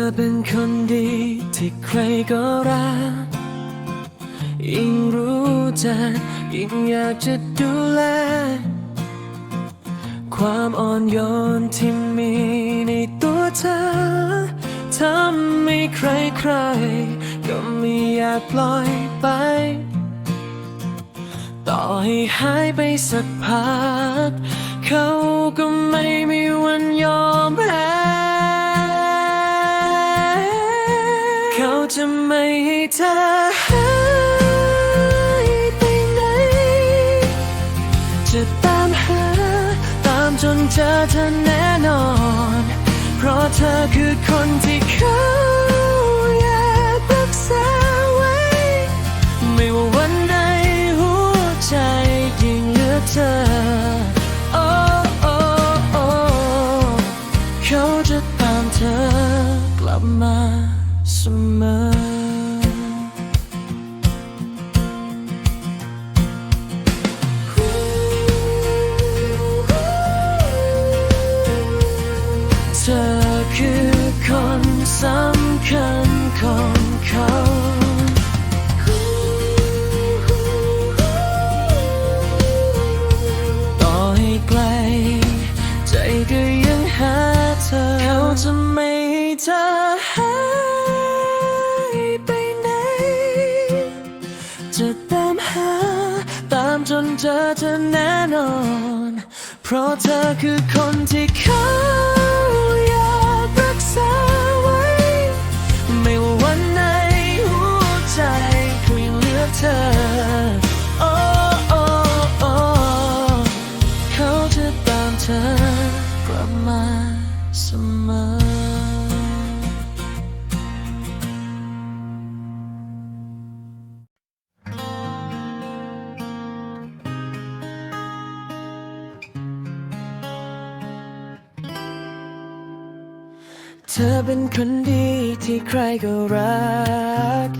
อเป็นคนดีที่ใครก็รัก ยิ่งรู้จักยิ่งอยากจะดูแล ความอ่อนโยนที่มีในตัวเธอทำให้ใครใครๆก็ไม่อยากปล่อยไป ต่อให้หายไปสักพัก เขาก็ไม่มีวันยอมแพ้ ไม่ให้เธอหายไปไหน จะตามหา ตามจนเจอเธอแน่นอน เพราะเธอคือคนที่เขาอยากรักษาไว้ ไม่ว่าวันใดหัวใจยิ่งเหลือเธอ โอ้โอ้โอ้เขาจะตามเธอกลับมา เจอเธอแน่นอน เพราะเธอคือคนที่เขาอยากรักษาไว้ ไม่ว่าวันไหนหัวใจคุยเลือกเธอ เป็นคนดีที่ใครก็รัก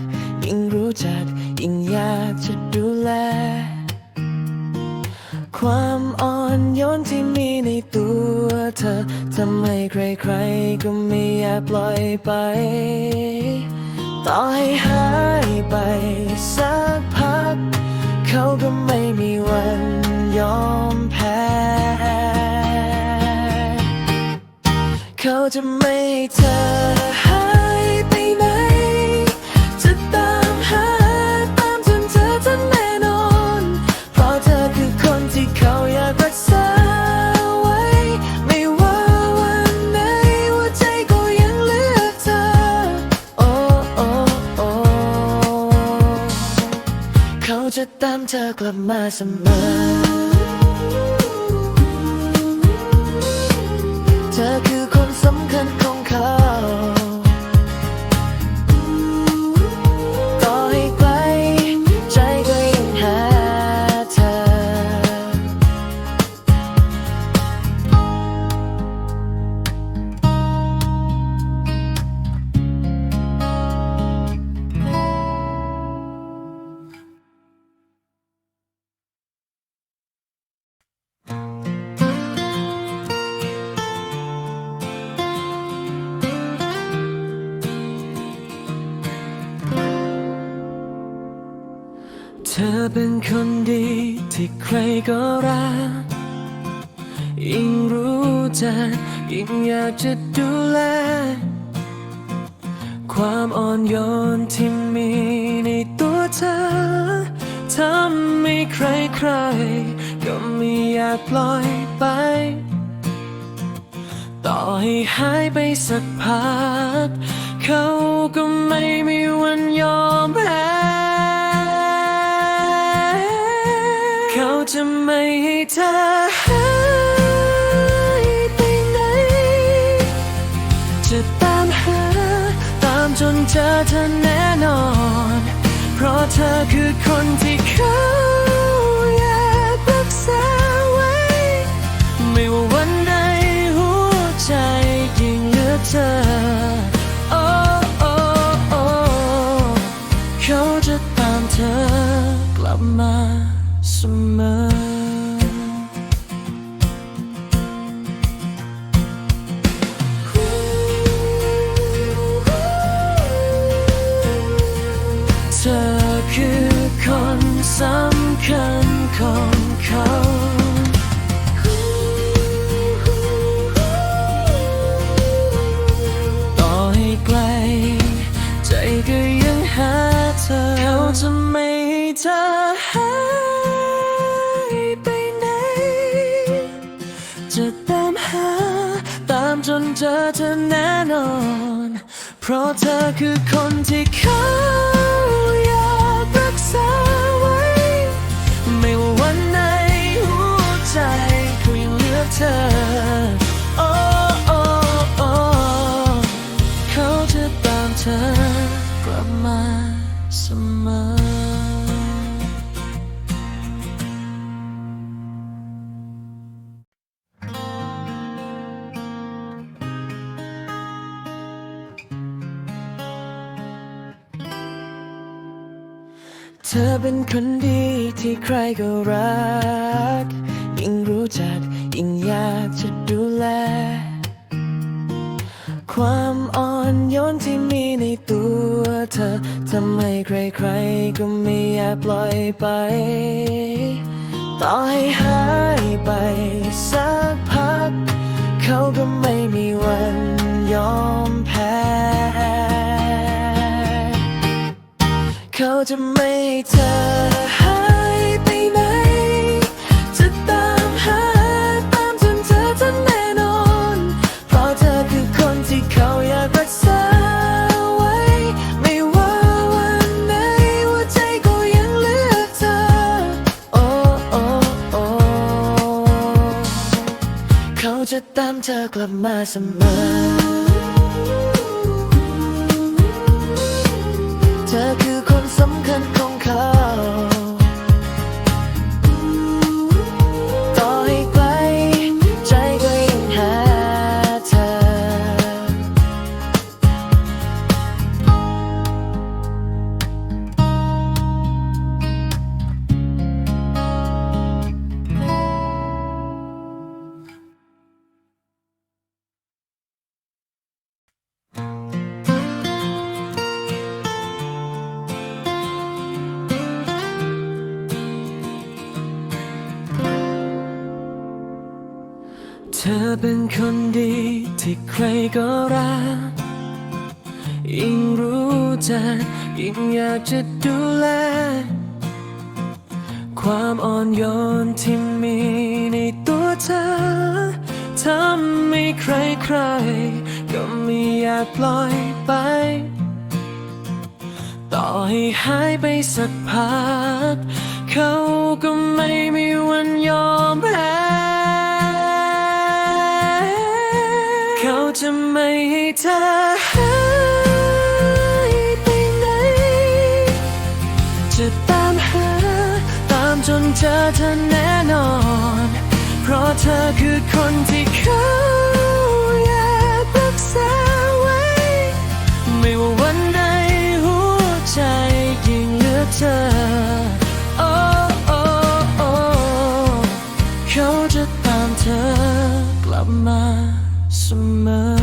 ยิ่งรู้จัก ยิ่งอยากจะดูแล ความอ่อนโยนที่มีในตัวเธอทำให้ใครๆก็ไม่อยากปล่อยไป ต่อให้หายไปสักพัก เขาก็ไม่มีวันยอมแพ้ เขาจะไม่ให้เธอหายไปไหน จะตามหาตามจนเจอเธอแน่นอน เพราะเธอคือคนที่เขาอยากรักษาไว้ ไม่ว่าวันไหนหัวใจก็ยังเลือกเธอ โอ้โอ้โอ้เขาจะตามเธอกลับมาเสมอ เธอเป็นคนดีที่ใครก็รัก ยิ่งรู้จักยิ่งอยากจะดูแล ความอ่อนโยนที่มีในตัวเธอทำให้ใครใครๆก็ไม่อยากปล่อยไป ต่อให้หายไปสักพัก เขาก็ไม่มีวันยอมแพ้ ธอหายไปไหน จะตามหา ตามจนเจอเธอแน่นอน เพราะเธอคือคนที่เขา อเธอแน่นอน เพราะเธอคือคนที่เขาอยากรักษาไว้ ไม่ว่าวันไหนหัวใจก็ยังเลือกเธอ โอ้โอ้โอ้เขาจะตามเธอ เธอเป็นคนดีที่ใครก็รัก ยิ่งรู้จักยิ่งอยากจะดูแล ความอ่อนโยนที่มีในตัวเธอทำให้ใครๆก็ไม่อยากปล่อยไป ต่อให้หายไปสักพัก เขาก็ไม่มีวันยอมแพ้ เขาจะไม่ เธอหายไปไหน จะตามหาตามจนเจอเธอแน่นอน เพราะเธอคือคนที่เขาอยากรักษาไว้ ไม่ว่าวันไหนหัวใจก็ยังเลือกเธอ โอ้โอ้โอ้เขาจะตามเธอกลับมาเสมอ ก็รัก ยิ่งรู้จักยิ่งอยากจะดูแล ความอ่อนโยนที่มีในตัวเธอทำให้ใครๆก็ไม่อยากปล่อยไป ต่อให้หายไปสักพัก เขาก็ไม่มีวันยอมแพ้ ราะเธอคือคนที่เขาอยากรักษาไว้ ไม่ว่าวันใดหัวใจยิ่งเหลือเธอ โอ้โอ้โอ้เขาจะตามเธอกลับมาเสมอ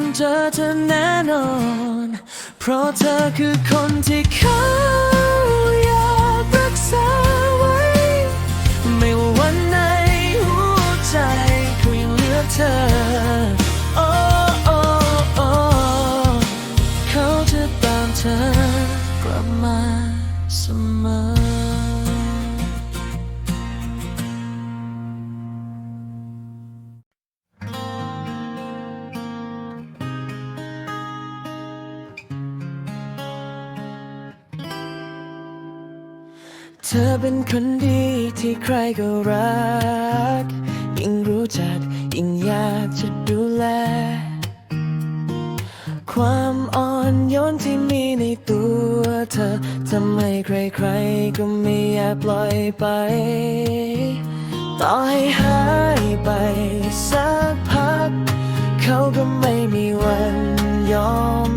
นเจอเธอแน่นอน เพราะเธอคือคนที่เขาอยากรักษาไว้ ไม่ว่าวันไหนหัวใจก็ยังเหลือเธอ โอ้โอ้โอ้เขาจะตามเธอกลับมา เธอเป็นคนดีที่ใครก็รัก ยิ่งรู้จักยิ่งอยากจะดูแล ความอ่อนอนโยนที่มีในตัวเธอทำให้ใครๆก็ไม่อยากปล่อยไป ต่อให้หายไปสักพัก เขาก็ไม่มีวันยอม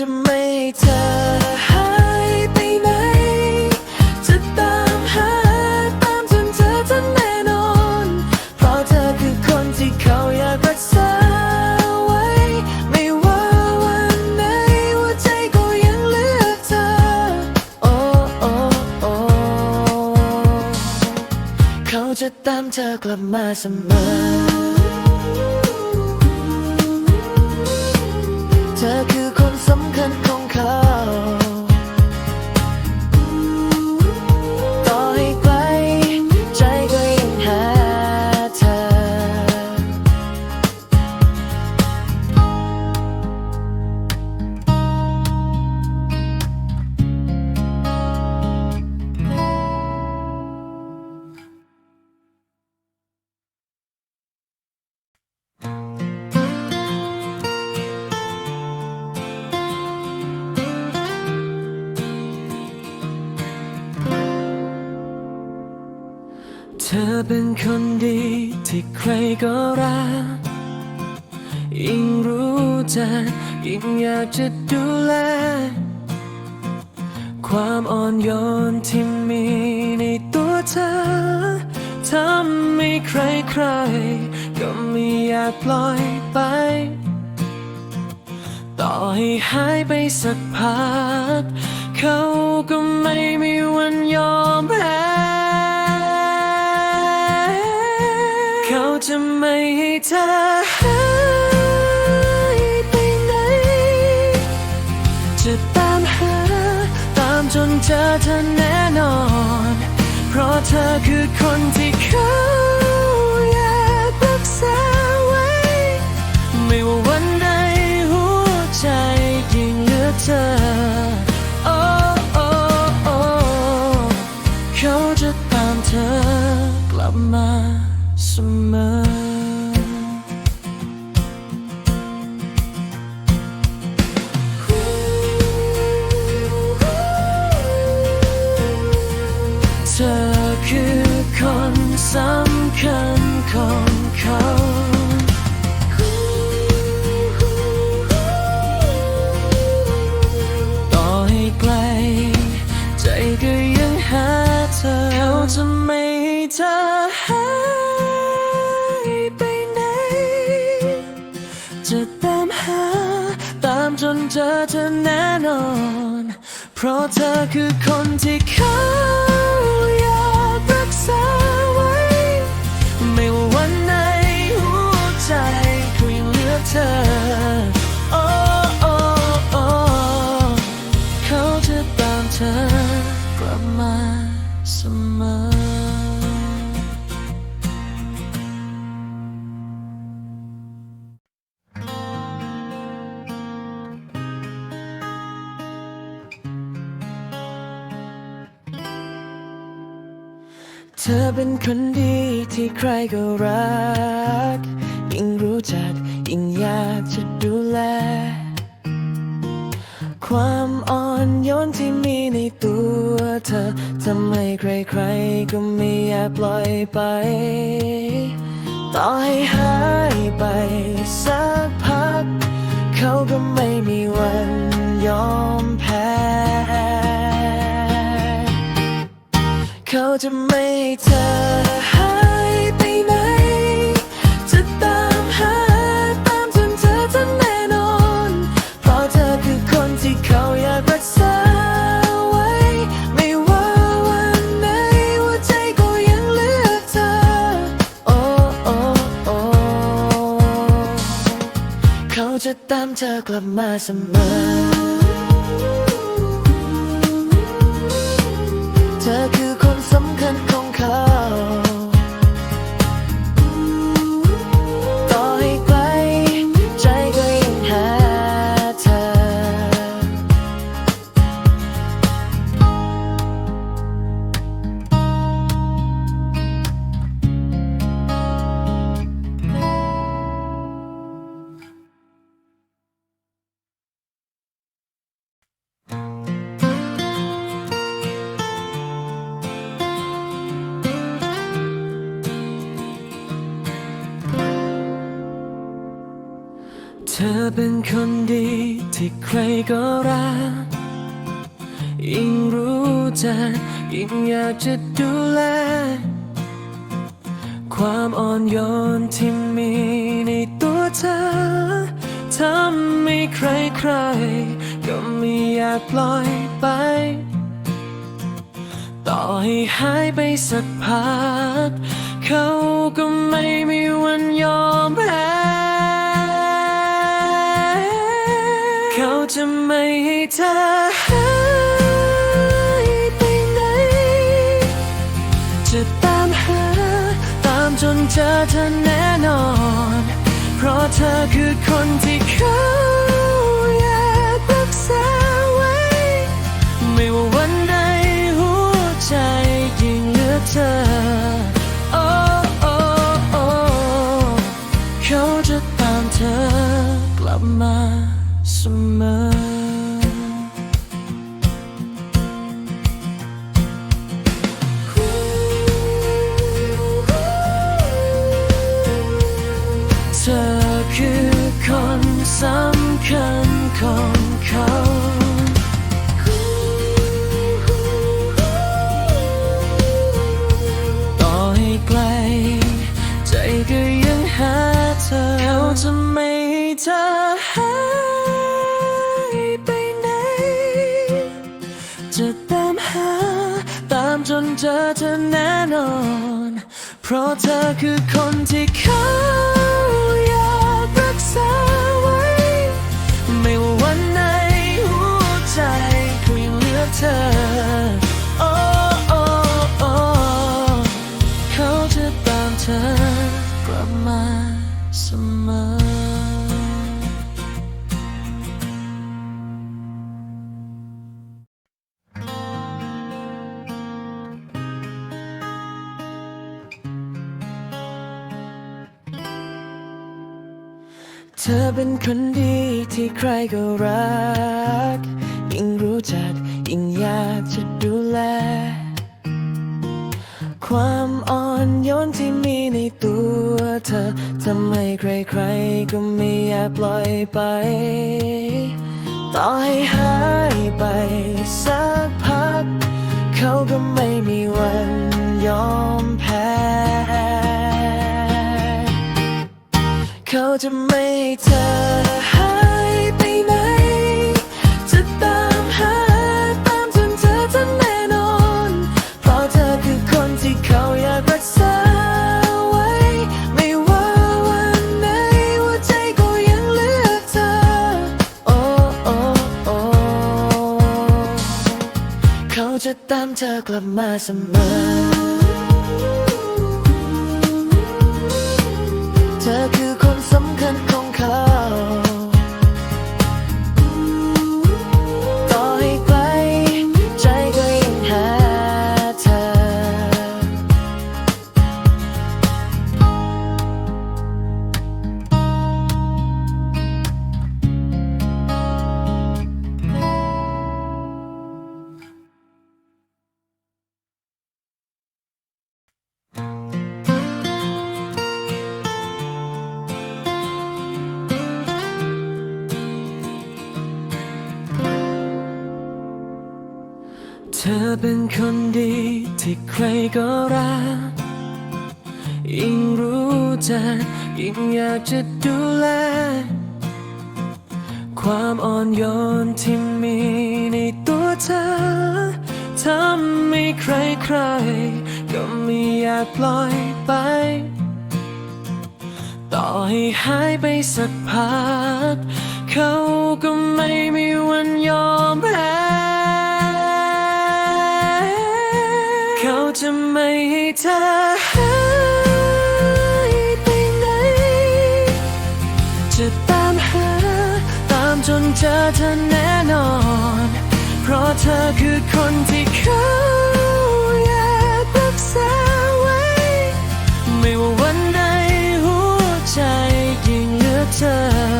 จะไม่ให้เธอหายไปไหน จะตามหาตามจนเจอเธอแน่นอน เพราะเธอคือคนที่เขาอยากรักษาไว้ ไม่ว่าวันไหนหัวใจก็ยังเลือกเธอ โอ้โอ้โอ้เขาจะตามเธอกลับมาเสมอ อเป็นคนดีที่ใครก็รัก ยิ่งรู้จักยิ่งอยากจะดูแล ความอ่อนโยนที่มีในตัวเธอทำให้ใครๆก็ไม่อยากปล่อยไป ต่อให้หายไปสักพัก เขาก็ไม่มีวันยอมแพ้ เธอหายไปไหน จะตามหา ตามจนเจอเธอแน่นอน เพราะเธอคือคนที่เขาอยากรักษาไว้ ไม่ว่าวันใดหัวใจยิ่งเหลือเธอ คือคนที่ ใครก็รัก ยิ่งรู้จัก ยิ่งอยากจะดูแล ความอ่อนโยนที่มีในตัวเธอทำให้ใครๆก็ไม่อยากปล่อยไป ต่อให้หายไปสักพัก เขาก็ไม่มีวันยอมแพ้เขาจะไม่ให้เธอ จะตามเธอกลับมาเสมอ เธอคือ ธอเป็นคนดีที่ใครก็รัก ยิ่งรู้จักยิ่งอยากจะดูแล ความอ่อนโยนที่มีในตัวเธอทำให้ใครใครๆก็ไม่อยากปล่อยไป ต่อให้หายไปสักพัก เขาก็ไม่มีวันยอมแพ้ ธอหายไปไหน จะตามหา ตามจนเจอเธอแน่นอน เพราะเธอคือคนที่เขาอยากรักษาไว้ ไม่ว่าวันใดหัวใจยิ่งเหลือเธอ คือคนสำคัญของเขาต่อให้ไกล ใจก็ยังหาเธอ เขาจะไม่ให้เธอหายไปไหน จะตามหา ตามจนเจอเธอแน่นอน เพราะเธอคือคนที่เขา เธอ โอ้โอ้โอ้เขาจะตามเธอกลับมาเสมอเธอเป็นคนดีที่ใครก็รัก ยิ่งรู้จัก ยิ่งอยากจะดูแล ความอ่อนโยนที่มีในตัวเธอทำให้ใครๆก็ไม่อยากปล่อยไป ต่อให้หายไป กลับมาเสมอ ยิ่งรู้จักยิ่งอยากจะดูแล ความอ่อนโยนที่มีในตัวเธอทำให้ใครๆก็ไม่อยากปล่อยไป ต่อให้หายไปสักพัก เขาก็ไม่มีวันยอมแพ้เขาจะไม่ให้เธอ อเธอแน่นอน เพราะเธอคือคนที่เขาอยากรักษาไว้ ไม่ว่าวันใดหัวใจยิ่งเหลือเธอ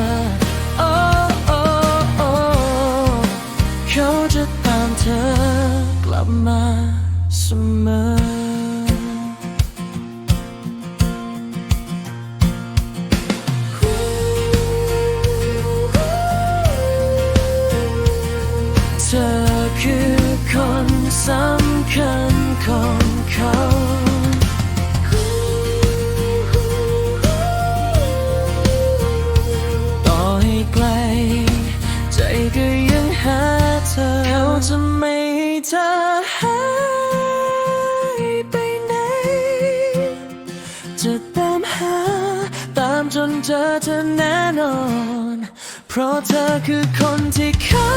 จะไม่ให้เธอหายไปไหน จะตามหาตามจนเจอเธอแน่นอน เพราะเธอคือคนที่เขา